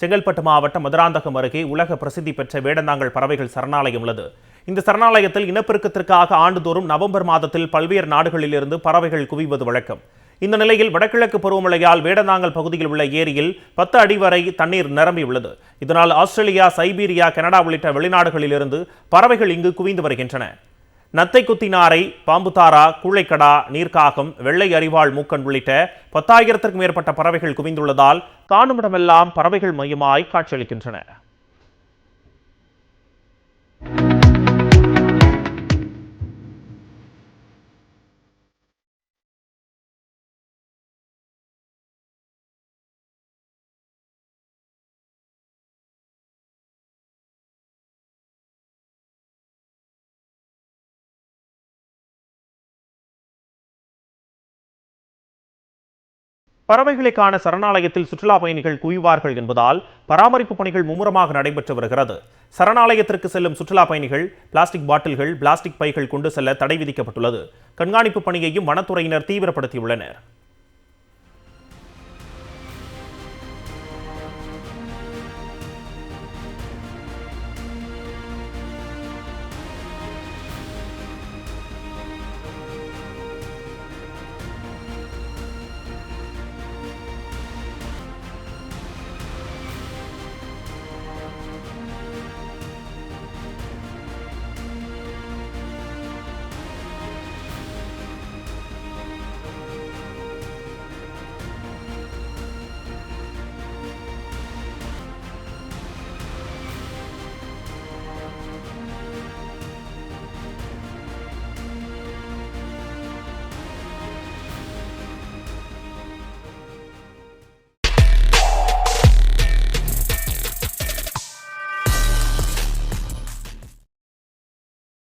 செங்கல்பட்டு மாவட்டம் மதுராந்தகம் அருகே உலக பிரசித்தி பெற்ற வேடந்தாங்கல் பறவைகள் சரணாலயம் உள்ளது. இந்த சரணாலயத்தில் இனப்பெருக்கத்திற்காக ஆண்டுதோறும் நவம்பர் மாதத்தில் பல்வேறு நாடுகளிலிருந்து பறவைகள் குவிவது வழக்கம். இந்த நிலையில் வடகிழக்கு பருவமழையால் வேடந்தாங்கல் பகுதியில் உள்ள ஏரியில் பத்து அடி வரை தண்ணீர் நிரம்பியுள்ளது இதனால் ஆஸ்திரேலியா சைபீரியா கனடா உள்ளிட்ட வெளிநாடுகளிலிருந்து பறவைகள் இங்கு குவிந்து வருகின்றன. நத்தை குத்தினாரை பாம்புதாரா கூழைக்கடா நீர்க்காகம் வெள்ளை அரிவாள் மூக்கன் உள்ளிட்ட பத்தாயிரத்திற்கும் மேற்பட்ட பறவைகள் குவிந்துள்ளதால் காணுமிடமெல்லாம் பறவைகள் மையமாய் காட்சியளிக்கின்றன. பறவைகளுக்கான சரணாலயத்தில் சுற்றுலா பயணிகள் குவிவார்கள் என்பதால் பராமரிப்பு பணிகள் மும்முரமாக நடைபெற்று வருகிறது. சரணாலயத்திற்கு செல்லும் சுற்றுலா பயணிகள் பிளாஸ்டிக் பாட்டில்கள் பிளாஸ்டிக் பைகள் கொண்டு செல்ல தடை விதிக்கப்பட்டுள்ளது. கண்காணிப்பு பணியையும் வனத்துறையினர் தீவிரப்படுத்தியுள்ளனர்.